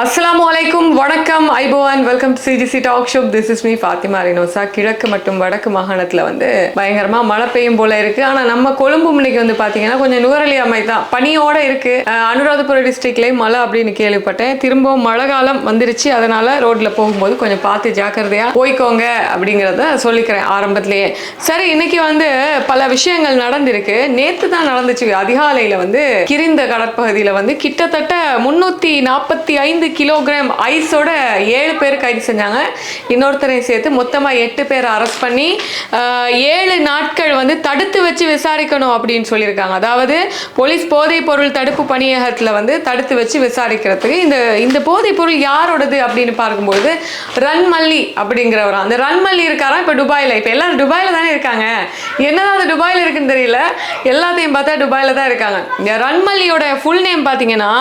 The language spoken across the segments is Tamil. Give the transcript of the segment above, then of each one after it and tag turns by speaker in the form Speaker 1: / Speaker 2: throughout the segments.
Speaker 1: அஸ்ஸலாமு அலைக்கும் வணக்கம் and welcome to CGC talk shop this is me Fathima Rinosa கிழக்கு மற்றும் வடக்கு மாகாணத்தில் வந்து பயங்கரமாக மழை பெய்யும் போல இருக்கு. ஆனால் நம்ம கொழும்பு இன்னைக்கு வந்து பார்த்தீங்கன்னா கொஞ்சம் நுகரலி அமை தான் பனியோட இருக்கு. அனுராதபுரம் டிஸ்ட்ரிக்ட்லேயும் மழை அப்படின்னு கேள்விப்பட்டேன். திரும்பவும் மழை காலம் வந்துருச்சு. அதனால ரோட்டில் போகும்போது கொஞ்சம் பார்த்து ஜாக்கிரதையாக போய்க்கோங்க அப்படிங்கிறத சொல்லிக்கிறேன் ஆரம்பத்திலேயே. சரி இன்னைக்கு வந்து பல விஷயங்கள் நடந்திருக்கு. நேற்று தான் நடந்துச்சு. அதிகாலையில் வந்து கிரிந்த கடற்பகுதியில் வந்து கிட்டத்தட்ட முன்னூற்றி நாற்பத்தி ஐந்து கிலோகிராம் ஐஸோட ஏழு பேர் கைது செஞ்சாங்க. இன்னொருத்தரையும் சேர்த்து மொத்தமாக எட்டு பேர் அரெஸ்ட் பண்ணி ஏழு நாட்கள் வந்து தடுத்து வச்சு விசாரிக்கணும் அப்படின்னு சொல்லியிருக்காங்க. அதாவது போலீஸ் போதைப் பொருள் தடுப்பு பணியகத்தில் வந்து தடுத்து வச்சு விசாரிக்கிறதுக்கு இந்த இந்த போதைப் பொருள் யாரோடது அப்படின்னு பார்க்கும்போது ரன்மல்லி அப்படிங்கிறவர். அந்த ரன்மல்லி இருக்காரா? இப்போ துபாயில். இப்போ எல்லாரும் துபாயில் தானே இருக்காங்க. என்னதான் அது துபாயில் இருக்குன்னு தெரியல. எல்லாத்தையும் பார்த்தா துபாயில் தான் இருக்காங்க. இந்த ரன்மல்லியோட ஃபுல் நேம் பார்த்தீங்கன்னா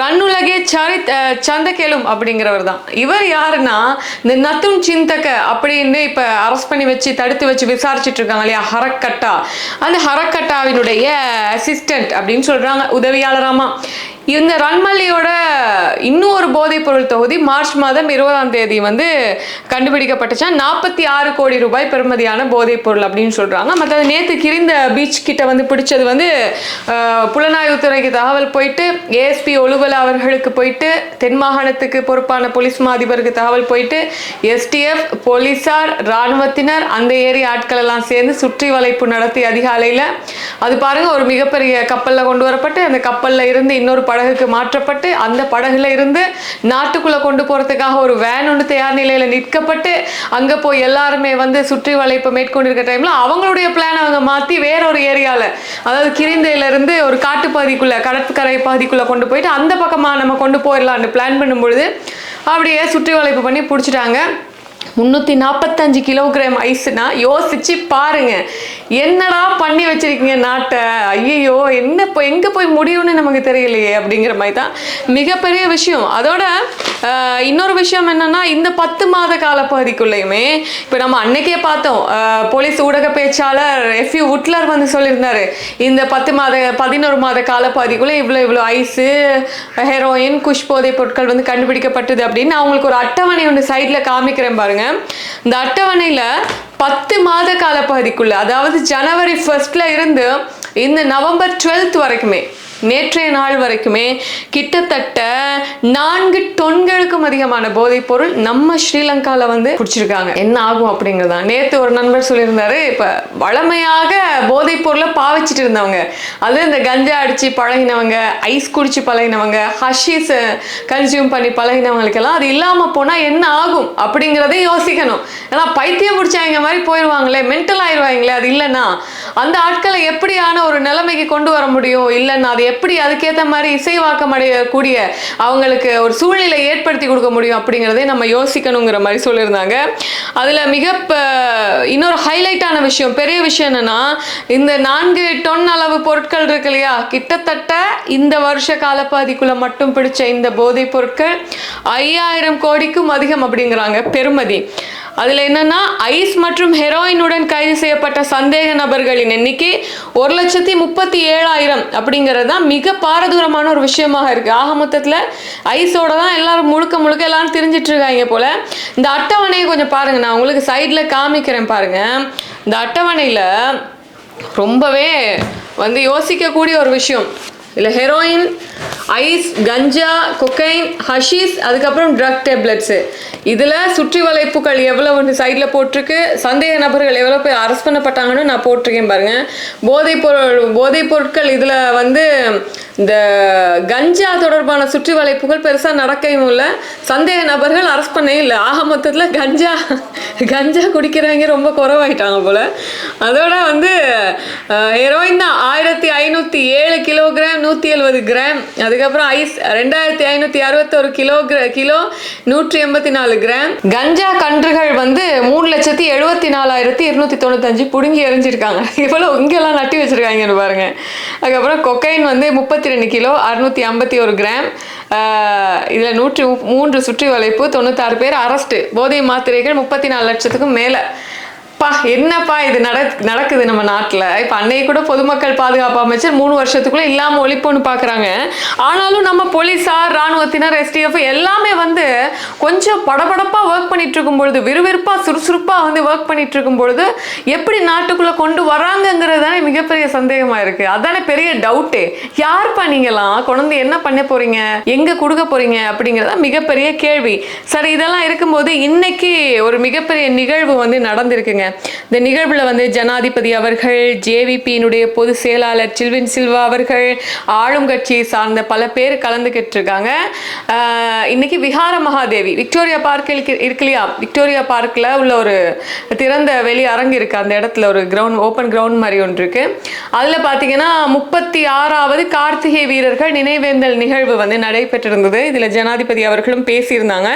Speaker 1: ரன்னுலகே சரித் சந்தகேலும் அப்படிங்கிறவர் தான். இவர் யாருன்னா இந்த நத்தும் சிந்தக அப்படின்னு இப்போ அரெஸ்ட் பண்ணி வச்சு தடுத்து வச்சு விசாரிச்சுட்டு இருக்காங்க இல்லையா ஹரக்கட்டா. அந்த ஹரக்கட்டாவினுடைய அசிஸ்டன்ட் அப்படின்னு சொல்றாங்க உதவியாளராமா இந்த ரன்மல்லியோட இன்னும் ஒரு போதைப் பொருள் தொகுதி மார்ச் மாதம் இருபதாம் தேதி வந்து கண்டுபிடிக்கப்பட்டுச்சா. நாற்பத்தி ஆறு கோடி ரூபாய் பெறுமதியான போதைப் பொருள் அப்படின்னு சொல்றாங்க. மற்றது நேற்று கிரிந்த பீச் கிட்ட வந்து பிடிச்சது வந்து புலனாய்வுத்துறைக்கு தகவல் போயிட்டு ஏஎஸ்பி ஒலுவல் அவர்களுக்கு போயிட்டு தென் மாகாணத்துக்கு பொறுப்பான போலீஸ் மா அதிபருக்கு தகவல் போயிட்டு எஸ்டிஎஃப் போலீசார் இராணுவத்தினர் அந்த ஏரி ஆட்கள் எல்லாம் சேர்ந்து சுற்றி வளைப்பு நடத்தி அதிகாலையில் அது பாருங்க ஒரு மிகப்பெரிய கப்பலில் கொண்டு வரப்பட்டு அந்த கப்பலில் இருந்து இன்னொரு படகுக்கு மாற்றப்பட்டு அந்த படகுல இருந்து நாட்டுக்குள்ளே கொண்டு போகிறதுக்காக ஒரு வேன் ஒன்று தயார் நிலையில் நிற்கப்பட்டு அங்கே போய் எல்லாருமே வந்து சுற்றி வளைப்பு மேற்கொண்டிருக்க டைமில் அவங்களுடைய பிளான் அவங்க மாற்றி வேற ஒரு ஏரியாவில் அதாவது கிரிந்தையிலேருந்து ஒரு காட்டு பகுதிக்குள்ள கடற்கரை பாதிக்குள்ளே கொண்டு போயிட்டு அந்த பக்கமாக நம்ம கொண்டு போயிடலாம்னு பிளான் பண்ணும்பொழுது அப்படியே சுற்றி வளைப்பு பண்ணி பிடிச்சிட்டாங்க. முந்நூற்றி நாற்பத்தஞ்சு கிலோகிராம் ஐஸ்னா யோசிச்சு பாருங்க. என்னடா பண்ணி வச்சிருக்கீங்க நாட்டை? ஐயோ என்ன இப்போ எங்கே போய் முடியும்னு நமக்கு தெரியலையே அப்படிங்கிற மாதிரி தான் மிகப்பெரிய விஷயம். அதோட இன்னொரு விஷயம் என்னன்னா இந்த பத்து மாத கால பகுதிக்குள்ளேயுமே இப்போ நம்ம அன்னைக்கே பார்த்தோம். போலீஸ் ஊடக பேச்சாளர் எஃப் யூ உட்லர் வந்து சொல்லியிருந்தாரு. இந்த பத்து மாத பதினோரு மாத கால பகுதிக்குள்ளே இவ்வளோ இவ்வளோ ஐஸு ஹெரோயின் குஷ் போதைப் பொருட்கள் வந்து கண்டுபிடிக்கப்பட்டது அப்படின்னு அவங்களுக்கு ஒரு அட்டவணை ஒன்று சைடில் காமிக்கிறேன் பாருங்க. இந்த அட்டவணையில் பத்து மாத கால பகுதிக்குள்ள அதாவது ஜனவரி ஃபர்ஸ்ட்ல இருந்து இந்த நவம்பர் டுவெல்த் வரைக்குமே நேற்றைய நாள் வரைக்குமே கிட்டத்தட்ட நான்கு டொன்களுக்கும் அதிகமான போதைப் பொருள் நம்ம ஸ்ரீலங்கால வந்து பிடிச்சிருக்காங்க என்ன ஆகும் அப்படிங்கிறதா? நேற்று ஒரு நண்பர் சொல்லியிருந்தாரு இப்போ வளமையாக போதைப் பொருளை பாவிச்சிட்டு இருந்தவங்க. அது இந்த கஞ்சா அடிச்சு பழகினவங்க ஐஸ் குடிச்சு பழகினவங்க ஹஷீஸ் கன்சியூம் பண்ணி பழகினவங்களுக்கெல்லாம் அது இல்லாமல் போனால் என்ன ஆகும் அப்படிங்கிறதே யோசிக்கணும். ஏன்னா பைத்தியம் பிடிச்சவங்க மாதிரி போயிடுவாங்களே மென்டல் ஆயிடுவாங்களே அது இல்லைன்னா அந்த ஆட்களை எப்படியான ஒரு நிலைமைக்கு கொண்டு வர முடியும்? இல்லைன்னா அது எப்படி அதுக்கேற்ற மாதிரி இசைவாக்கம் அடையக்கூடிய அவங்களுக்கு ஒரு சூழ்நிலை ஏற்படுத்தி கொடுக்க முடியும் அப்படிங்கிறதே நம்ம யோசிக்கணுங்கிற மாதிரி சொல்லியிருந்தாங்க. அதில் மிக இன்னொரு ஹைலைட்டான விஷயம் பெரிய விஷயம் என்னென்னா இந்த நான்கு டொன் அளவு பொருட்கள் இருக்கு இல்லையா? கிட்டத்தட்ட இந்த வருஷ காலப்பாதிக்குள்ளே மட்டும் பிடிச்ச இந்த போதைப் பொருட்கள் ஐயாயிரம் கோடிக்கும் அதிகம் அப்படிங்கிறாங்க. பெருமதி. அதில் என்னன்னா ஐஸ் மற்றும் ஹெரோயினுடன் கைது செய்யப்பட்ட சந்தேக நபர்களின் எண்ணிக்கை ஒரு லட்சத்தி முப்பத்தி ஏழாயிரம் அப்படிங்கிறது தான் மிக பாரதூரமான ஒரு விஷயமாக இருக்கு. ஆக மொத்தத்தில் ஐஸோட தான் எல்லாரும் முழுக்க முழுக்க எல்லாரும் தெரிஞ்சிட்டு இருக்காங்க போல. இந்த அட்டவணையை கொஞ்சம் பாருங்க. நான் உங்களுக்கு சைடில் காமிக்கிறேன் பாருங்க. இந்த அட்டவணையில் ரொம்பவே வந்து யோசிக்கக்கூடிய ஒரு விஷயம். இல்லை ஹெரோயின் ஐஸ் கஞ்சா கொக்கைன் ஹஷீஸ் அதுக்கப்புறம் ட்ரக் டேப்லெட்ஸு இதில் சுற்றி வளைப்புகள் எவ்வளவு சைடில் போட்டிருக்கு சந்தேக நபர்கள் எவ்வளோ பேர் அரெஸ்ட் பண்ணப்பட்டாங்கன்னு நான் போட்டிருக்கேன் பாருங்க. போதைப் பொருள் போதைப் பொருட்கள் இதில் வந்து இந்த கஞ்சா தொடர்பான சுற்றி வளைப்புகள் பெருசாக நடக்கவும் இல்லை சந்தேக நபர்கள் அரெஸ்ட் பண்ணவே இல்லை. ஆக மொத்தத்தில் கஞ்சா கஞ்சா குடிக்கிறவங்க ரொம்ப குறவாயிட்டாங்க போல். அதோட வந்து ஹெரோயின் தான். ஆயிரத்தி ஐநூற்றி ஏழு கிலோகிராம் நூற்றி எழுபது கிராம். அதுக்கப்புறம் ஐஸ் ரெண்டாயிரத்தி ஐநூற்றி அறுபத்தொரு கிலோ கிலோ நூற்றி எண்பத்தி நாலு கிராம். கஞ்சா கன்றுகள் வந்து மூணு லட்சத்தி எழுபத்தி நாலாயிரத்தி இருநூற்றி தொண்ணூத்தஞ்சு பிடுங்கி எரிஞ்சிருக்காங்க இவ்வளோ இங்கெல்லாம் நட்டி வச்சுருக்காங்கன்னு பாருங்கள் அதுக்கப்புறம் கொக்கைன் வந்து முப்பத்தி ரெண்டு கிலோ அறுநூத்தி ஐம்பத்தி ஒரு கிராம். இதில் நூற்றி மூன்று சுற்றி வளைப்பு தொண்ணூத்தாறு பேர் அரெஸ்ட்டு. போதை மாத்திரைகள் முப்பத்தி நாலு லட்சத்துக்கும் மேலே. பா என்னப்பா இது நடக் நடக்குது நம்ம நாட்டில்? இப்போ அன்னைக்கு கூட பொதுமக்கள் பாதுகாப்பு அமைச்சர் மூணு வருஷத்துக்குள்ள இல்லாமல் ஒழிப்புன்னு பார்க்குறாங்க ஆனாலும் நம்ம போலீஸார் ராணுவத்தினர் எஸ்டிஎஃப் எல்லாமே வந்து கொஞ்சம் படபடப்பாக ஒர்க் பண்ணிட்டு இருக்கும் பொழுது விறுவிறுப்பாக சுறுசுறுப்பாக வந்து ஒர்க் பண்ணிட்டு இருக்கும் பொழுது எப்படி நாட்டுக்குள்ளே கொண்டு வராங்கங்கிறது தானே மிகப்பெரிய சந்தேகமாக இருக்குது அதானே பெரிய டவுட்டே யார்ப்பா நீங்களாம்? குழந்தை என்ன பண்ண போறீங்க? எங்கே கொடுக்க போறீங்க? அப்படிங்கிறதா மிகப்பெரிய கேள்வி. சரி இதெல்லாம் இருக்கும்போது இன்னைக்கு ஒரு மிகப்பெரிய நிகழ்வு வந்து நடந்திருக்குங்க. இந்த நிகழ்வுல வந்து ஜனாதிபதி அவர்கள் ஜேவிபியினுடைய பொதுச் செயலாளர் சில்வின் சில்வா அவர்கள் ஆளும் கட்சியை சார்ந்த பல பேர் கலந்துக்கிட்டு இருக்காங்க இன்னைக்கு விஹார மகாதேவி விக்டோரியா பார்க் இருக்கு இல்லையா? விக்டோரியா பார்க்கில் உள்ள ஒரு திறந்த வெளி அரங்கு இருக்கு. அந்த இடத்துல ஒரு கிரவுண்ட் ஓப்பன் கிரவுண்ட் மாதிரி ஒன்று இருக்கு. அதில் பார்த்தீங்கன்னா முப்பத்தி ஆறாவது கார்த்திகை வீரர்கள் நினைவேந்தல் நிகழ்வு வந்து நடைபெற்றிருந்தது. இதில் ஜனாதிபதி அவர்களும் பேசியிருந்தாங்க.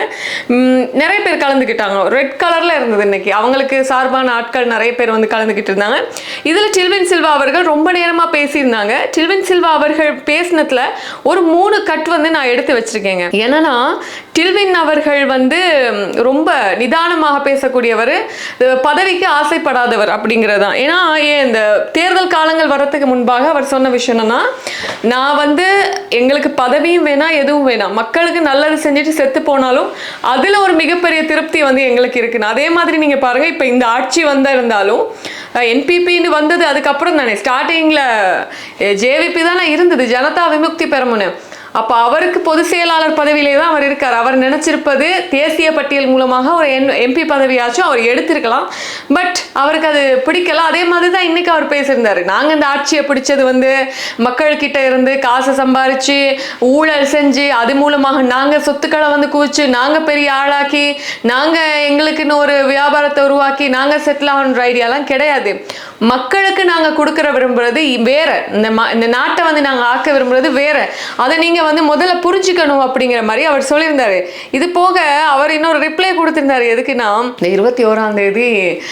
Speaker 1: நிறைய பேர் கலந்துக்கிட்டாங்க ரெட் கலரில் இருந்தது இன்னைக்கு. அவங்களுக்கு சார்பான ஆட்கள் நிறைய பேர் வந்து கலந்துக்கிட்டு இருந்தாங்க. இதில் டில்வின் சில்வா அவர்கள் ரொம்ப நேரமாக பேசியிருந்தாங்க. டில்வின் சில்வா அவர்கள் பேசினத்தில் ஒரு மூணு கட் வந்து நான் எடுத்து வச்சுருக்கேங்க. என்னன்னா டில்வின் அவர்கள் வந்து ரொம்ப நிதானமாக பேசக்கூடியவர் பதவிக்கு ஆசைப்படாதவர் அப்படிங்கிறது தான். ஏன்னா ஏன் இந்த தேர்தல் காலங்கள் வரத்துக்கு முன்பாக அவர் சொன்ன விஷயம் என்னன்னா நான் வந்து எங்களுக்கு பதவியும் வேணாம் எதுவும் வேணாம் மக்களுக்கு நல்லது செஞ்சுட்டு செத்து போனாலும் அதில் ஒரு மிகப்பெரிய திருப்தி வந்து எங்களுக்கு இருக்குன்னு அதே மாதிரி நீங்கள் பாருங்கள் இப்போ இந்த ஆட்சி வந்தால் இருந்தாலும் என்பிபின்னு வந்தது அதுக்கப்புறம் தானே. ஸ்டார்டிங்கில் ஜேவிபி தானே இருந்தது. ஜனதா விமுக்தி பெறமுன்னு அப்போ அவருக்கு பொதுச் செயலாளர் பதவியிலே தான் அவர் இருக்கார். அவர் நினைச்சிருப்பது தேசிய பட்டியல் மூலமாக ஒரு என் எம்பி பதவியாச்சும் அவர் எடுத்திருக்கலாம். பட் அவருக்கு அது பிடிக்கல. அதே மாதிரி தான் இன்னைக்கு அவர் பேசியிருந்தாரு. நாங்கள் இந்த ஆட்சியை பிடிச்சது வந்து மக்கள்கிட்ட இருந்து காசை சம்பாரிச்சு ஊழல் செஞ்சு அது மூலமாக நாங்கள் சொத்துக்களை வந்து குவிச்சு நாங்கள் பெரிய ஆளாக்கி நாங்கள் எங்களுக்குன்னு ஒரு வியாபாரத்தை உருவாக்கி நாங்கள் செட்டில் ஆகணுன்ற ஐடியாலாம் கிடையாது. மக்களுக்கு நாங்கள் கொடுக்குற விரும்புறது வேற. இந்த ம இந்த நாட்டை வந்து நாங்கள் ஆக்க விரும்புறது வேற. அதை நீங்கள் வந்து முதல்ல புரிஞ்சுக்கணும் அப்படிங்கிற மாதிரி அவர் சொல்லியிருந்தாரு. இது போக அவர் இன்னொரு ரிப்ளை கொடுத்திருந்தாரு. எதுக்குன்னா இந்த இருபத்தி ஓராம் தேதி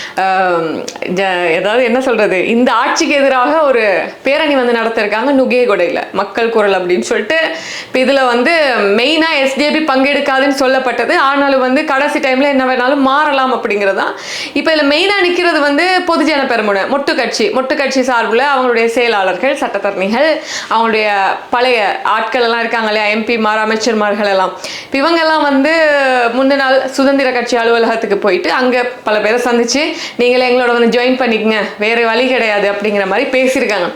Speaker 1: ஜ- ஏதாவது என்ன சொல்றது? இந்த ஆட்சிக்கு எதிராக ஒரு பேரணி வந்து நடத்திருக்காங்க நுகேகொடையில் மக்கள் குரல் அப்படின்னு சொல்லிட்டு. இப்போ இதில் வந்து மெயினாக எஸ்டிஏபி பங்கெடுக்காதுன்னு சொல்லப்பட்டது. ஆனாலும் வந்து கடைசி டைமில் என்ன வேணாலும் மாறலாம் அப்படிங்கிறது. தான் இப்போ இதில் மெயினாக நிற்கிறது வந்து பொதுஜன பெருமுனை மொட்டு கட்சி. மொட்டு கட்சி சார்பில் அவங்களுடைய செயலாளர்கள் சட்டத்தரணிகள் அவங்களுடைய பழைய ஆட்கள் எல்லாம் இருக்காங்க இல்லையா? எம்பிமார் அமைச்சர்மார்கள் எல்லாம் இப்போ இவங்கெல்லாம் வந்து முந்தின நாள் சுதந்திர கட்சி அலுவலகத்துக்கு போயிட்டு அங்கே பல பேரை சந்திச்சு நீங்களே எங்களோட வந்து ஜாயின் பண்ணிக்கங்க. வேறு வழி கிடையாது. அப்படிங்கிற மாதிரி பேசியிருக்காங்க.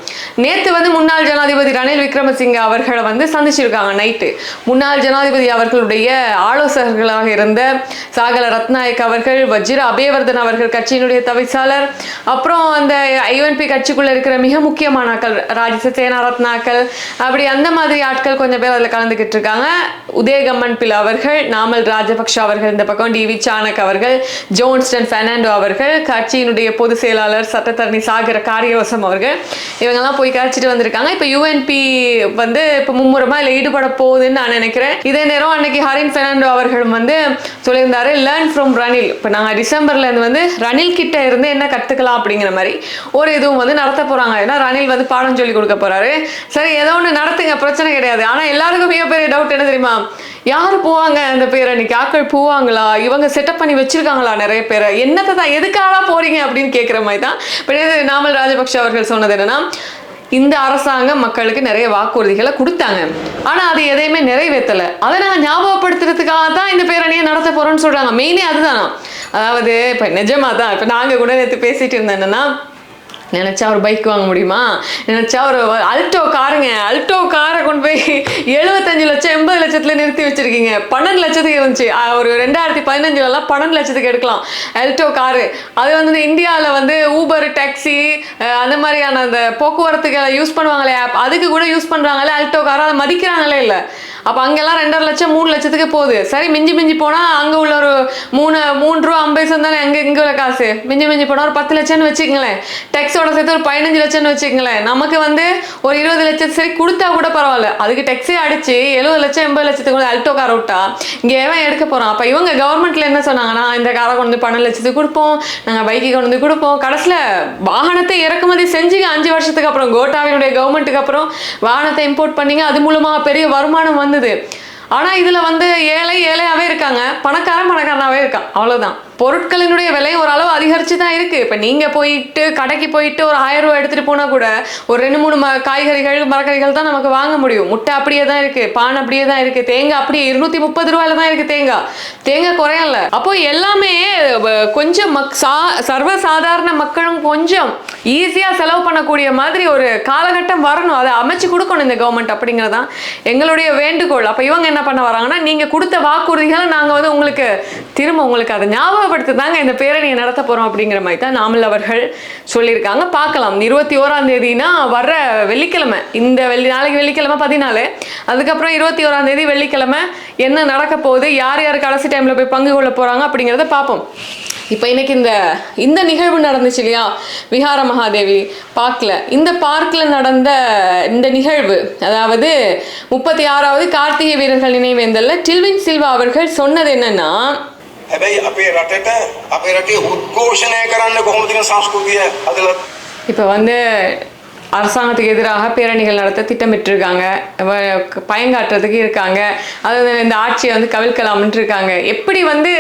Speaker 1: நேற்று வந்து முன்னாள் ஜனாதிபதி ரணில் விக்ரமசிங்க அவர்களை வந்து சந்திச்சிருக்காங்க நைட்டு. முன்னாள் ஜனாதிபதி அவர்களுடைய ஆலோசகர்களாக இருந்த சாகல ரத்நாயக் அவர்கள் வஜ்ர அபயவர்தன் அவர்கள் கட்சியினுடைய தவிசாளர் அப்புறம் அந்த ஐஎன்பி கட்சிக்குள்ள இருக்கிற மிக முக்கியமான ஆட்கள் ராஜசேனா ரத்னாக்கள் அப்படி அந்த மாதிரி ஆட்கள் கொஞ்சம் பேர் அதில் கலந்துக்கிட்டு இருக்காங்க. உதயகம்மன் பில் அவர்கள் நாமல் ராஜபக்ஷ அவர்கள் இந்த பக்கம் டி வி சாணக் அவர்கள் ஜோன்ஸ்டன் பெர்னாண்டோ அவர்கள் கட்சியினுடைய பொதுச் செயலாளர் சட்டத்தரணி சாகர காரியவசம் அவர்கள் இவங்கெல்லாம் போய் கழிச்சிட்டு வந்திருக்காங்க. இப்போ யூஎன்பி வந்து இப்போ மும்முரமா இதில் ஈடுபட போகுதுன்னு நான் நினைக்கிறேன். இதே நேரம் அன்னைக்கு ஹரின் பெர்னாண்டோ அவர்கள் வந்து சொல்லியிருந்தாரு லேர்ன் ஃப்ரம் ரணில். இப்போ நாங்கள் டிசம்பர்ல இருந்து வந்து ரணில் கிட்ட இருந்து என்ன கற்றுக்கலாம் அப்படிங்கிற மாதிரி ஒரு இதுவும் வந்து நடத்த போறாங்க. ஏன்னா ரணில் வந்து பாடம் சொல்லி கொடுக்க போறாரு. சரி ஏதோ ஒன்று நடத்துங்க பிரச்சனை கிடையாது. ஆனால் எல்லாருக்கும் மிகப்பெரிய டவுட் என்ன தெரியுமா? யார் போவாங்க அந்த பேரணிக்கு ஆக்கள் போவாங்களா? இவங்க செட்டப் பண்ணி வச்சிருக்காங்களா நிறைய பேரை? என்னத்தை தான் எதுக்காக போறீங்க அப்படின்னு கேட்குற மாதிரி தான். இப்போ நாமல் ராஜபக்ஷ அவர்கள் சொன்னது என்னன்னா இந்த அரசாங்கம் மக்களுக்கு நிறைய வாக்குறுதிகளை கொடுத்தாங்க. ஆனா அது எதையுமே நிறைவேற்றலை. அதை நாங்கள் ஞாபகப்படுத்துறதுக்காக தான் இந்த பேரணியை நடத்த போறோம்னு சொல்றாங்க. மெயினே அதுதானா? அதாவது இப்போ நிஜமாக தான் இப்போ நாங்கள் கூட நேற்று பேசிட்டு இருந்தோம் என்னன்னா நினச்சா ஒரு பைக் வாங்க முடியுமா? நினச்சா ஒரு அல்டோ காருங்க. அல்டோ காரை கொண்டு போய் எழுபத்தஞ்சு லட்சம் எண்பது லட்சத்தில் நிறுத்தி வச்சுருக்கீங்க. பன்னெண்டு லட்சத்துக்கு இருந்துச்சு. ஒரு ரெண்டாயிரத்தி பதினஞ்சுலலாம் பன்னெண்டு லட்சத்துக்கு எடுக்கலாம். Alto car. அது வந்து இந்த இந்தியாவில் வந்து ஊபர் டாக்ஸி அந்த மாதிரியான அந்த போக்குவரத்துகளை யூஸ் பண்ணுவாங்களே ஆப் அதுக்கு கூட யூஸ் பண்ணுறாங்களே அல்டோ காரை. அதை மதிக்கிறாங்களே இல்லை. அப்போ அங்கெல்லாம் ரெண்டரை லட்சம் மூணு லட்சத்துக்கு போகுது. சரி மிஞ்சி மிஞ்சி போனால் அங்கே உள்ள ஒரு மூணு மூணு ரூபா ஐம்பது தானே அங்கே இங்கே உள்ள காசு. மிஞ்சி மிஞ்சி போனால் ஒரு பத்து லட்சம்னு வச்சுக்கங்களேன். டெக்ஸோட சேர்த்து ஒரு பதினஞ்சு லட்சம்னு வச்சுக்கங்களேன். நமக்கு வந்து ஒரு இருபது லட்சம் சரி கொடுத்தா கூட பரவாயில்ல. அதுக்கு டெக்ஸே அடிச்சு எழுபது லட்சம் எண்பது லட்சத்துக்கு கூட அல்டோ கார் விட்டா இங்கே எவன் எடுக்க போகிறான் அப்போ இவங்க கவர்மெண்ட்ல என்ன சொன்னாங்கன்னா இந்த காரை கொண்டு வந்து பன்னெண்டு லட்சத்துக்கு கொடுப்போம் நாங்கள் பைக்கு கொண்டு வந்து கொடுப்போம். கடைசியில் வாகனத்தை இறக்குமதி செஞ்சு அஞ்சு வருஷத்துக்கு அப்புறம் கோட்டாவினுடைய கவர்மெண்ட்டுக்கு அப்புறம் வாகனத்தை இம்போர்ட் பண்ணிங்க. அது மூலமாக பெரிய வருமானம் வந்தது. ஆனால் இதில் வந்து ஏழை ஏழையாகவே இருக்காங்க. பணக்காரன் பணக்காரனாகவே இருக்கான். அவ்வளோதான் பொருட்களினுடைய விலை ஓரளவு அதிகரிச்சு தான் இருக்கு. இப்போ நீங்க போயிட்டு கடைக்கு போயிட்டு ஒரு ஆயிரம் ரூபாய் எடுத்துட்டு போனா கூட ஒரு ரெண்டு மூணு ம காய்கறிகள் மரக்கறிகள் தான் நமக்கு வாங்க முடியும். முட்டை அப்படியே தான் இருக்கு பான் அப்படியே தான் இருக்கு தேங்காய் அப்படியே இருநூத்தி முப்பது ரூபாயில தான் இருக்கு தேங்காய். தேங்காய் குறையல. அப்போ எல்லாமே வ- கொஞ்சம் மக் சா சர்வ சாதாரண மக்களும் கொஞ்சம் ஈஸியா செலவு பண்ணக்கூடிய மாதிரி ஒரு காலகட்டம் வரணும். அதை அமைச்சு கொடுக்கணும் இந்த கவர்மெண்ட் அப்படிங்கறதான் எங்களுடைய வேண்டுகோள். அப்ப இவங்க என்ன பண்ண வராங்கன்னா நீங்க கொடுத்த வாக்குறுதிகளை நாங்க வந்து உங்களுக்கு திரும்ப உங்களுக்கு அதை ஞாபகம் ஞாபகப்படுத்தி தாங்க இந்த பேரணியை நடத்த போகிறோம் அப்படிங்கிற மாதிரி தான் நாமல் அவர்கள் சொல்லியிருக்காங்க. பார்க்கலாம். இருபத்தி ஓராம் தேதினா வர்ற வெள்ளிக்கிழமை. இந்த வெள்ளி நாளைக்கு வெள்ளிக்கிழமை பதினாலு. அதுக்கப்புறம் இருபத்தி ஓராம் தேதி வெள்ளிக்கிழமை என்ன நடக்க போகுது யார் யார் கடைசி டைமில் போய் பங்கு கொள்ள போகிறாங்க அப்படிங்கிறத பார்ப்போம். இப்போ இன்னைக்கு இந்த இந்த நிகழ்வு நடந்துச்சு இல்லையா? விஹார மகாதேவி பார்க்கில் இந்த பார்க்கில் நடந்த இந்த நிகழ்வு அதாவது முப்பத்தி ஆறாவது கார்த்திகை வீரர்கள் நினைவேந்தல்ல டில்வின் சில்வா அவர்கள் சொன்னது என்னன்னா
Speaker 2: හැබැයි අපේ රටට අපේ රටේ උද්ඝෝෂණය කරන්න කොහොමද කියන සංස්කෘතිය අදලා
Speaker 1: இப்போ வந்து அரசாங்கத்துக்கு எதிராக பேரணிகள் நடத்த திட்டமிட்டிருக்காங்க வ- பயங்காட்டுறதுக்கு இருக்காங்க அதாவது இந்த ஆட்சியை வந்து கவிழ்க்கலாம்னு இருக்காங்க எப்படி வந்து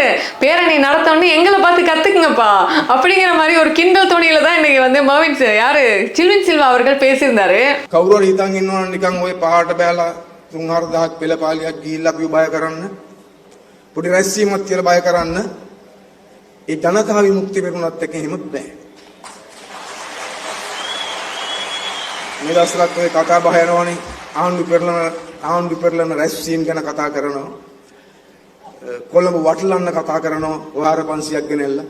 Speaker 1: பேரணி நடத்தணும்னு எங்களை பார்த்து கத்துக்குங்கப்பா அப்படிங்கிற மாதிரி ஒரு கிண்டல் துணியில தான் இன்னைக்கு வந்து மர்வின் சி- யாரு சில்வின் சில்வா அவர்கள் பேசியிருந்தாரு
Speaker 2: කවුරු හරි හිතන් ඉන්නවනම් නිකන් ওই පහට බෑලා තුන් හරදාක් පෙළ පාලියක් ගිහිල්ලා අපි බය කරන්න පොඩි රැස්වීමක් කියලා බය කරන්න ඒ ජනතා විමුක්ති පෙරුණත් එක එහෙමත් බෑ මේ දවස්වලත් ඔය කතා බහ යනවනේ. ආණ්ඩු පෙරලන ආණ්ඩු පෙරලන රැස්වීම් ගැන කතා කරනවා. අ, කොළඹ වටලන්න කතා කරනවා වාර 500ක් ගෙනෙල්ලා.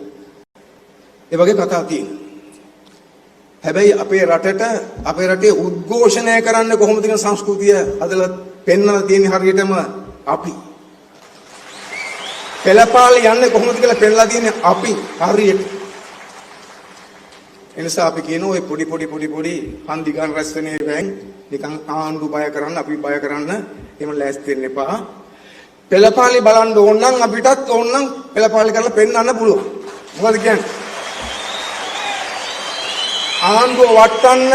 Speaker 2: ඒ වගේ කතා තියෙනවා. හැබැයි අපේ රටට අපේ රටේ උද්ඝෝෂණය කරන්න කොහොමද කියන සංස්කෘතිය අදලා පෙන්වලා තියෙන හරියටම අපි. පෙළපාල යන්නේ කොහොමද කියලා පෙන්ලා තියෙන්නේ අපි. හරියට. එනිසා අපි කියන ඔය පොඩි පොඩි පොඩි පොඩි හන්දි ගන්න රැස් වෙන ඒවායින් නිකන් ආණ්ඩු බය කරන්න අපි බය කරන්න. එහෙම ලෑස්ති වෙන්න එපා. පෙළපාලි බලන්න ඕන නම් අපිටත් ඕන නම් පෙළපාලි කරලා පෙන්වන්න පුළුවන්. මොකද කියන්නේ? ආණ්ඩුව වටන්න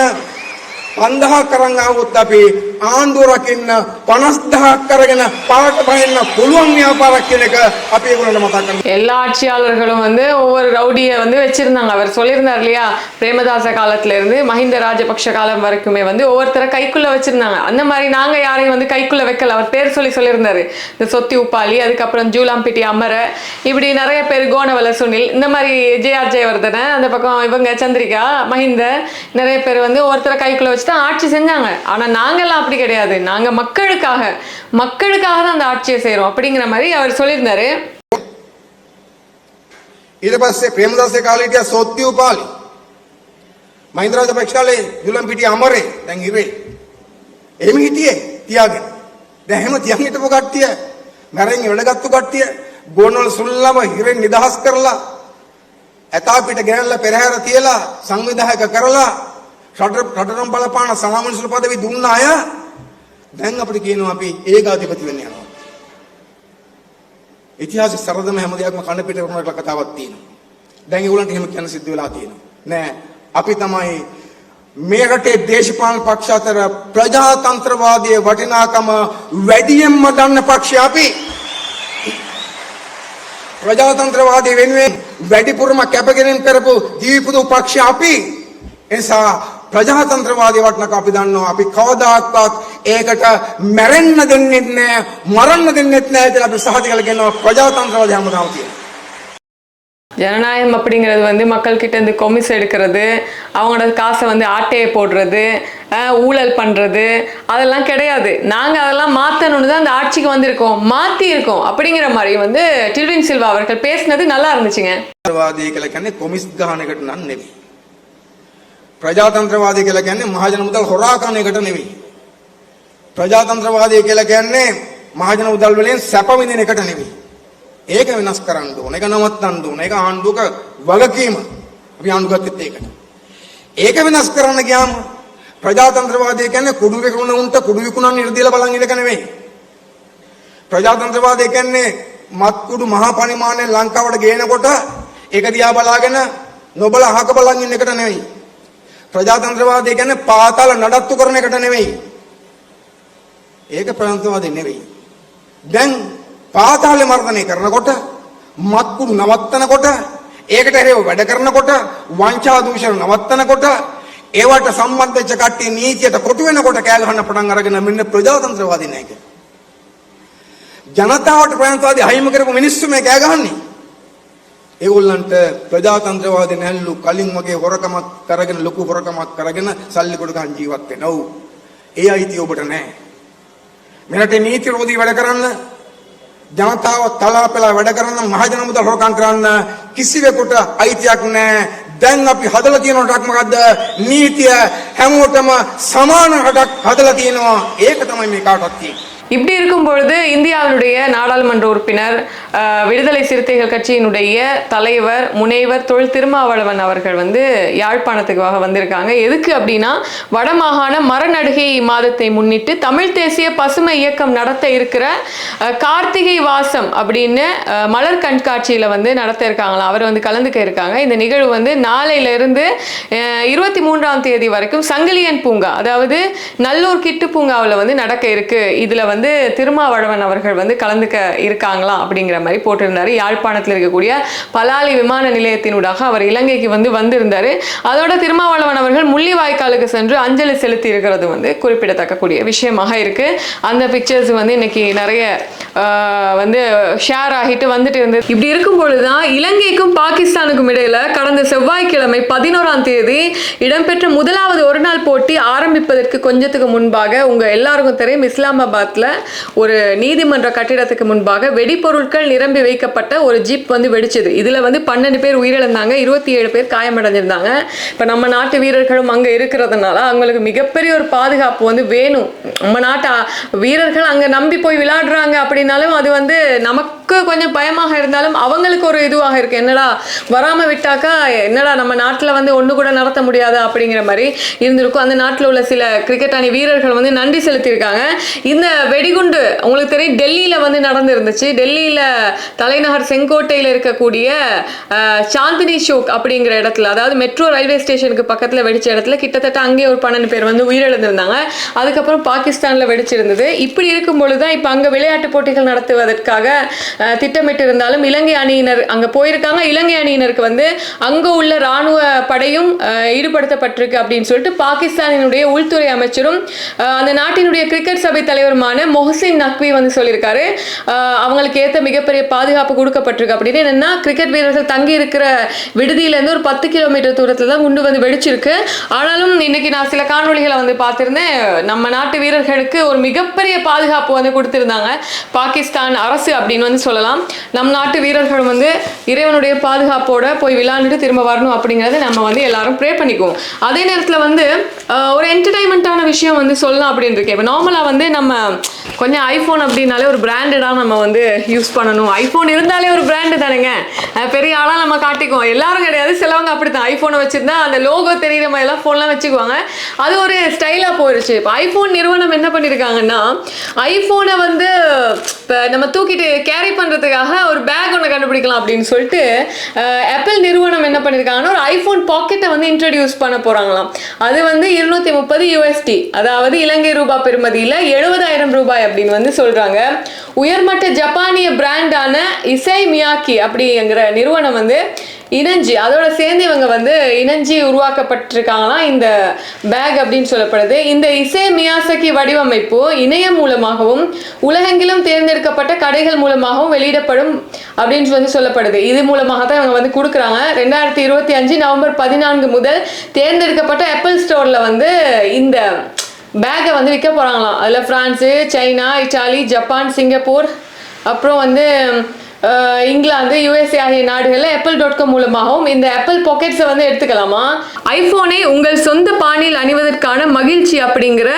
Speaker 2: 5000ක් කරන් ආවොත් අපි ආණ්ඩුව රකින්න 50000ක් කරගෙන පාට බහින්න පුළුවන් ව්‍යාපාරයක් කියන එක අපි ඒගොල්ලන්ට මතක් කරගන්න
Speaker 1: எல்லா ஆட்சியாளர்களும் வந்து ஒவ்வொரு ரவுடியை வந்து வச்சிருந்தாங்க அவர் சொல்லியிருந்தார் இல்லையா பிரேமதாச காலத்துல இருந்து மஹிந்த ராஜபக்ஷ காலம் வரைக்குமே வந்து ஒவ்வொருத்தரை கைக்குள்ள வச்சிருந்தாங்க அந்த மாதிரி நாங்க யாரையும் வந்து கைக்குள்ள வைக்கல அவர் பேர் சொல்லி சொல்லியிருந்தாரு இந்த சொத்தி உப்பாலி அதுக்கப்புறம் ஜூலாம்பிட்டி அமர இப்படி நிறைய பேர் கோனவல சுனில் இந்த மாதிரி ஜேஆர் ஜெயவர்தன அந்த பக்கம் இவங்க சந்திரிகா மஹிந்த நிறைய பேர் வந்து ஒருத்தரை கைக்குள்ள வச்சு தான் ஆட்சி செஞ்சாங்க ஆனா நாங்கெல்லாம் அப்படி கிடையாது நாங்க மக்களுக்காக மக்களுக்காக தான் அந்த ஆட்சியை செய்றோம் அப்படிங்கிற மாதிரி அவர் சொல்லியிருந்தாரு
Speaker 2: ඊට පස්සේ ප්‍රේමදාසයේ කාලේ හිටියා සොත්ති උපාලි මහින්ද රාජපක්ෂ කාලේ ජුලම් පිටිය අමරේ දැන් ඉරේ එහෙම හිටියේ තියාගෙන දැන් එහෙම තියන් හිටපු කට්ටිය මැරෙන් වැඩගත්තු කට්ටිය ගෝනවල සුල්ලම හිරෙන් නිදහස් කරලා ඇතා පිට ගෙනල්ලා පෙරහැර තියලා සංවිධායක කරලා රට රටරම් බලපාන සමාමනිසුරු පදවි දුන්න අය දැන් අපිට කියනවා අපි ඒකාධිපති වෙන්න යනවා ඉතිහාසයේ සරදම හැම දෙයක්ම කන පිට වුණා කියලා කතාවක් තියෙනවා. දැන් ඒගොල්ලන්ට එහෙම කියන්න සිද්ධ වෙලා තියෙනවා. නෑ අපි තමයි මේ රටේ දේශපාලන පක්ෂ අතර ප්‍රජාතන්ත්‍රවාදයේ වටිනාකම වැඩියෙන්ම දන්න පක්ෂය අපි. ප්‍රජාතන්ත්‍රවාදී වෙනුවෙන් වැඩිපුරම කැපකිරීම කරපු ජීවිපුදු පක්ෂය අපි. එනිසා ප්‍රජාතන්ත්‍රවාදී වටනක අපි දන්නවා අපි කවදාක්වත් ඒකට මැරෙන්න දෙන්නෙත් නෑ මරන්න දෙන්නෙත් නෑ කියලා අපි සහතිකල කියනවා ප්‍රජාතන්ත්‍රවාදී හැමදාම තියෙනවා.
Speaker 1: ஜனநாயகம் அப்படிங்கிறது வந்து மக்கள் கிட்ட இருந்து கொமிஸ் எடுக்கிறது அவங்களோட காசை வந்து ஆட்டையை போடுறது அஹ், ஊழல் பண்றது அதெல்லாம் கிடையாது நாங்க அதெல்லாம் மாத்தணும்னு தான் அந்த ஆட்சிக்கு வந்திருக்கோம் மாத்தி இருக்கோம் அப்படிங்கிற மாதிரி வந்து டில்வின் சில்வா அவர்கள் பேசினது நல்லா இருந்துச்சுங்க
Speaker 2: ප්‍රජාතන්ත්‍රවාදී ප්‍රජාතන්ත්‍රවාදී කියලා කියන්නේ මහජන මුදල් හොරා කන එකට නෙවෙයි. ප්‍රජාතන්ත්‍රවාදී කියලා කියන්නේ මහජන මුදල් වලින් සැප විඳින එකට නෙවෙයි. ඒක වෙනස් කරන්න ඕන. ඒක නවත්තන්න ඕන. ඒක ආණ්ඩුවක වගකීම. අපි ආණ්ඩුවකත් ඒකට. ඒක වෙනස් කරන්න ගියාම ප්‍රජාතන්ත්‍රවාදී කියන්නේ කුඩු විකුණන උන්ට කුඩු විකුණන්න ඉරදීලා බලන් ඉන්න එක නෙවෙයි. ප්‍රජාතන්ත්‍රවාදය කියන්නේ මත්කුඩු මහා පරිමාණයෙන් ලංකාවට ගේනකොට ඒක දිහා බලාගෙන නොබල අහක බලන් ඉන්න එකට නෙවෙයි. ප්‍රජාතන්ත්‍රවාදය කියන්නේ පාතාල නඩත්තු කරන එකට නෙවෙයි. ඒක ප්‍රජාතන්ත්‍රවාදය නෙවෙයි. දැන් පාතාලේ මර්ධනය කරනකොට මත්කුඩු නවත්තනකොට ඒකට එරෙහිව වැඩ කරනකොට වංචා දූෂණ නවත්තනකොට ඒවට සම්බන්ධ වෙච්ච කට්ටිය නීතියට කොටු වෙනකොට කෑ ගහන්න පටන් අරගෙන මෙන්න ප්‍රජාතන්ත්‍රවාදී නැහැ කියලා. ජනතාවට ප්‍රජාතන්ත්‍රවාදී අහිමි කරපු මිනිස්සු මේ කෑ ගහන්නේ. ඒගොල්ලන්ට ප්‍රජාතන්ත්‍රවාදී නැල්ලු කලින් වගේ හොරකමක් කරගෙන ලොකු හොරකමක් කරගෙන සල්ලි කොට ගන්න ජීවත් වෙනවා. ඔව්. ඒ අයිතිය ඔබට නැහැ. මෙරට නීති රෝධී වැඩ කරන්න ජනතාව තලාපෙලා වැඩ කරන්න මහජන මුදල් හොරකම් කරන්න කිසිවෙකුට අයිතියක් නැහැ. දැන් අපි හදලා තියෙන රටක් මොකද්ද? නීතිය හැමෝටම සමාන රටක් හදලා තියෙනවා. ඒක තමයි මේ කාටවත් තියෙන්නේ.
Speaker 1: இப்படி இருக்கும் பொழுது இந்தியாவினுடைய நாடாளுமன்ற உறுப்பினர் விடுதலை சிறுத்தைகள் கட்சியினுடைய தலைவர் முனைவர் தொழில் திருமாவளவன் அவர்கள் வந்து யாழ்ப்பாணத்துக்காக வந்திருக்காங்க. எதுக்கு அப்படின்னா வடமாகாண மரநடுகை மாதத்தை முன்னிட்டு தமிழ் தேசிய பசுமை இயக்கம் நடத்த இருக்கிற கார்த்திகை வாசம் அப்படின்னு மலர் கண்காட்சியில் வந்து நடத்த இருக்காங்களாம். அவர் வந்து கலந்துக்க இருக்காங்க. இந்த நிகழ்வு வந்து நாளையிலிருந்து இருபத்தி மூன்றாம் தேதி வரைக்கும் சங்கிலியன் பூங்கா அதாவது நல்லூர் கிட்டு பூங்காவில் வந்து நடக்க இருக்கு. இதில் வந்து வந்து திருமாவளவன் அவர்கள் வந்து கலந்துக்க இருக்காங்களாம் அப்படிங்கிற மாதிரி போட்டிருந்தாரு. யாழ்ப்பாணத்தில் இருக்கக்கூடிய பலாலி விமான நிலையத்தினூடாக அவர் இலங்கைக்கு வந்து வந்திருந்தாரு. அதோட திருமாவளவன் அவர்கள் முள்ளிவாய்க்காலுக்கு சென்று அஞ்சலி செலுத்தி இருக்கிறது வந்து குறிப்பிடத்தக்கக்கூடிய விஷயமாக இருக்கு. அந்த பிக்சர்ஸ் வந்து இன்னைக்கு நிறைய வந்து ஷேர் ஆகிட்டு வந்துட்டு இருந்தது இப்படி இருக்கும் பொழுதுதான் இலங்கைக்கும் பாகிஸ்தானுக்கும் இடையில கடந்த செவ்வாய்க்கிழமை பதினோராம் தேதி இடம்பெற்ற முதலாவது ஒரு நாள் போட்டி ஆரம்பிப்பதற்கு கொஞ்சத்துக்கு முன்பாக உங்க எல்லாருக்கும் தெரியும். இஸ்லாமாபாத்ல ஒரு நீதிமன்ற கட்டிடத்துக்கு முன்பாக வெடிபொருட்கள் நிரம்பி வைக்கப்பட்ட ஒரு ஜீப் வந்து வெடிச்சது. இதுல வந்து பன்னெண்டு பேர் உயிரிழந்தாங்க இருபத்தி ஏழு பேர் காயமடைஞ்சிருந்தாங்க. இப்ப நம்ம நாட்டு வீரர்களும் அங்க இருக்கிறதுனால அவங்களுக்கு மிகப்பெரிய ஒரு பாதுகாப்பு வந்து வேணும். நம்ம நாட்டு வீரர்கள் அங்க நம்பி போய் விளையாடுறாங்க அப்படின்னாலும் அது வந்து நமக்கு கொஞ்சம் பயமாக இருந்தாலும் அவங்களுக்கு ஒரு இதுவாக இருக்குது என்னடா வராமல் விட்டாக்கா என்னடா நம்ம நாட்டில் வந்து ஒன்று கூட நடத்த முடியாது அப்படிங்கிற மாதிரி இருந்திருக்கும். அந்த நாட்டில் உள்ள சில கிரிக்கெட் அணி வீரர்கள் வந்து நன்றி செலுத்தியிருக்காங்க. இந்த வெடிகுண்டு உங்களுக்கு தெரியும் டெல்லியில் வந்து நடந்திருந்துச்சு. டெல்லியில் தலைநகர் செங்கோட்டையில் இருக்கக்கூடிய சாந்தினி ஷோக் அப்படிங்கிற இடத்துல அதாவது மெட்ரோ ரயில்வே ஸ்டேஷனுக்கு பக்கத்தில் வெடிச்ச இடத்துல கிட்டத்தட்ட அங்கே ஒரு பன்னெண்டு பேர் வந்து உயிரிழந்திருந்தாங்க. அதுக்கப்புறம் பாகிஸ்தானில் வெடிச்சிருந்தது. இப்படி இருக்கும் பொழுதுதான் இப்போ அங்கே விளையாட்டு போட்டிகள் நடத்துவதற்காக திட்டமிட்டு இருந்தாலும் இலங்கை அணியினர் அங்க போயிருக்காங்க. இலங்கை அணியினருக்கு வந்து அங்க உள்ள ராணுவ படையும் ஈடுபடுத்தப்பட்டிருக்கு அப்படின்னு சொல்லிட்டு பாகிஸ்தானினுடைய உள்துறை அமைச்சரும் அந்த நாட்டினுடைய கிரிக்கெட் சபை தலைவருமான மொஹசின் நக்வி வந்து சொல்லியிருக்காரு. அவங்களுக்கு ஏத்த மிகப்பெரிய பாதுகாப்பு கொடுக்கப்பட்டிருக்கு அப்படின்னு. என்னன்னா கிரிக்கெட் வீரர்கள் தங்கி இருக்கிற விடுதியில இருந்து ஒரு பத்து கிலோமீட்டர் தூரத்தில் தான் குண்டு வந்து வெடிச்சிருக்கு. ஆனாலும் இன்னைக்கு நான் சில காணொளிகளை வந்து பார்த்திருந்தேன். நம்ம நாட்டு வீரர்களுக்கு ஒரு மிகப்பெரிய பாதுகாப்பு வந்து கொடுத்துருந்தாங்க. பாகிஸ்தான் அரசு அப்படின்னு வந்து சொல்லலாம். நம் நாட்டு வீரர்கள் வந்து இறைவனுடைய பாதுகாப்போட போய் விளையாண்டுட்டு திரும்ப வரணும் அப்படிங்கறத நம்ம வந்து எல்லாரும் ப்ரே பண்ணிக்குவோம். அதே நேரத்தில் வந்து ஒரு என்டர்டைன்மெண்ட்டான விஷயம் வந்து சொல்லலாம் அப்படின்னு இருக்கேன் இப்போ நார்மலாக வந்து நம்ம கொஞ்சம் ஐஃபோன் அப்படின்னாலே ஒரு பிராண்டடாக நம்ம வந்து யூஸ் பண்ணணும். ஐஃபோன் இருந்தாலே ஒரு பிராண்டு தானுங்க. பெரிய ஆளாக நம்ம காட்டிக்குவோம். எல்லாரும் கிடையாது. சிலவங்க அப்படித்தான். ஐஃபோனை வச்சுருந்தா அந்த லோகோ தெரிகிற மாதிரி எல்லாம் ஃபோன்லாம் வச்சுக்குவாங்க. அது ஒரு ஸ்டைலாக போயிடுச்சு இப்போ ஐஃபோன் நிறுவனம் என்ன பண்ணியிருக்காங்கன்னா ஐஃபோனை வந்து இப்போ நம்ம தூக்கிட்டு கேரி பண்ணுறதுக்காக ஒரு பேக் ஒன்று கண்டுபிடிக்கலாம் அப்படின்னு சொல்லிட்டு ஆப்பிள் நிறுவனம் என்ன பண்ணியிருக்காங்கன்னா ஒரு ஐஃபோன் பாக்கெட்டை வந்து இன்ட்ரடியூஸ் பண்ண போகிறாங்களாம் அது வந்து இருநூத்தி முப்பது யூஎஸ்டி அதாவது இலங்கை ரூபாய் பெறுமதியில் எழுபதாயிரம் ரூபாய் அப்படின்னு வந்து சொல்கிறாங்க உயர்மட்ட ஜப்பானிய பிராண்டான இசை மியாக்கி அப்படிங்கிற நிறுவனம் வந்து இணைஞ்சி அதோட சேர்ந்து இவங்க வந்து இணைஞ்சி உருவாக்கப்பட்டிருக்காங்களாம் இந்த பேக் அப்படின்னு சொல்லப்படுது. இந்த இசை மியாசகி வடிவமைப்பு இணையம் மூலமாகவும் உலகெங்கிலும் தேர்ந்தெடுக்கப்பட்ட கடைகள் மூலமாகவும் வெளியிடப்படும் அப்படின்னு வந்து சொல்லப்படுது. இது மூலமாக தான் இவங்க வந்து கொடுக்குறாங்க. ரெண்டாயிரத்தி இருபத்தி அஞ்சு நவம்பர் பதினான்கு முதல் தேர்ந்தெடுக்கப்பட்ட ஆப்பிள் ஸ்டோரில் வந்து இந்த பேக்கை வந்து விற்க போகிறாங்களாம் அதில் France China Italy Japan Singapore அப்புறம் வந்து இங்கிலாந்து யூஎஸ்ஏ ஆகிய நாடுகளில் ஆப்பிள் டாட் காம் மூலமாகவும் இந்த ஆப்பிள் பாக்கெட்ஸை வந்து எடுத்துக்கலாமா? ஐஃபோனை உங்கள் சொந்த பாணியில் அணிவதற்கான மகிழ்ச்சி அப்படிங்கிற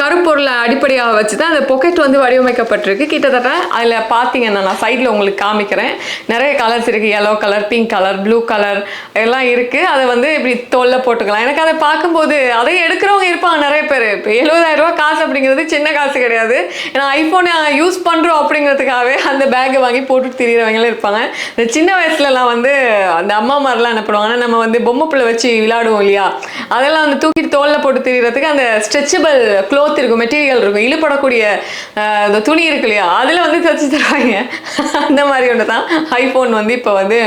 Speaker 1: கருப்பொருளை அடிப்படையாக வச்சு தான் அந்த பாக்கெட் வந்து வடிவமைக்கப்பட்டிருக்கு. கிட்டத்தட்ட அதில் பார்த்தீங்கன்னா நான் சைடில் உங்களுக்கு காமிக்கிறேன். நிறைய கலர்ஸ் இருக்குது yellow colour pink colour blue colour எல்லாம் இருக்குது அதை வந்து இப்படி தோல்ல போட்டுக்கலாம். எனக்கு அதை பார்க்கும்போது அதை எடுக்கிறவங்க இருப்பாங்க நிறைய பேர். இப்போ எழுபதாயிரரூபா காசு அப்படிங்கிறது சின்ன காசு கிடையாது. ஏன்னா ஐஃபோனை யூஸ் பண்ணுறோம் அப்படிங்கிறதுக்காகவே அந்த பேக்கை வாங்கி போட்டு போட்டுட்டு திரியிறவங்களும் இருப்பாங்க. இந்த சின்ன வயசுலலாம் வந்து அந்த அம்மா மாதிரிலாம் என்ன பண்ணுவாங்கன்னா நம்ம வந்து பொம்மை பிள்ளை வச்சு விளையாடுவோம் இல்லையா? அதெல்லாம் வந்து தூக்கிட்டு தோலில் போட்டு திரிகிறதுக்கு அந்த ஸ்ட்ரெச்சபிள் க்ளோத் இருக்கும் மெட்டீரியல் இருக்கும். இழுபடக்கூடிய அந்த இந்த துணி இருக்கு இல்லையா? அதில் வந்து தச்சு தருவாங்க. அந்த மாதிரி ஒன்று தான் ஐஃபோன் வந்து இப்போ வந்து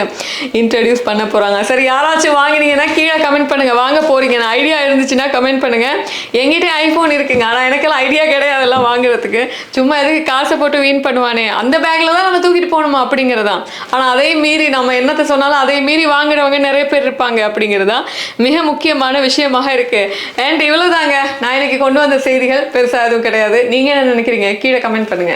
Speaker 1: இன்ட்ரடியூஸ் பண்ண போகிறாங்க சரி யாராச்சும் வாங்கினீங்கன்னா கீழே கமெண்ட் பண்ணுங்க. வாங்க போகிறீங்க நான் ஐடியா இருந்துச்சுன்னா கமெண்ட் பண்ணுங்க. எங்கிட்ட ஐஃபோன் இருக்குங்க. ஆனால் எனக்கெல்லாம் ஐடியா கிடையாது அதெல்லாம் வாங்குறதுக்கு. சும்மா எதுக்கு காசை போட்டு வீண் பண்ணுவானே. அந்த பேக்கில் தான் நம்ம தூக்கிட்டு போகணும். அப்படிங்கிறதான் ஆனால் அதை மீறி நம்ம என்னத்தை சொன்னாலும் அதை மீறி வாங்குறவங்க நிறைய பேர் இருப்பாங்க அப்படிங்கறதுதான் மிக முக்கியமான விஷயமாக இருக்கு. அண்ட் இவ்வளவுதாங்க. நான் இன்னைக்கு கொண்டு வந்த செய்திகள் பெருசாக எதுவும் கிடையாது. நீங்கள் என்ன நினைக்கிறீங்க? கீழே கமெண்ட் பண்ணுங்க.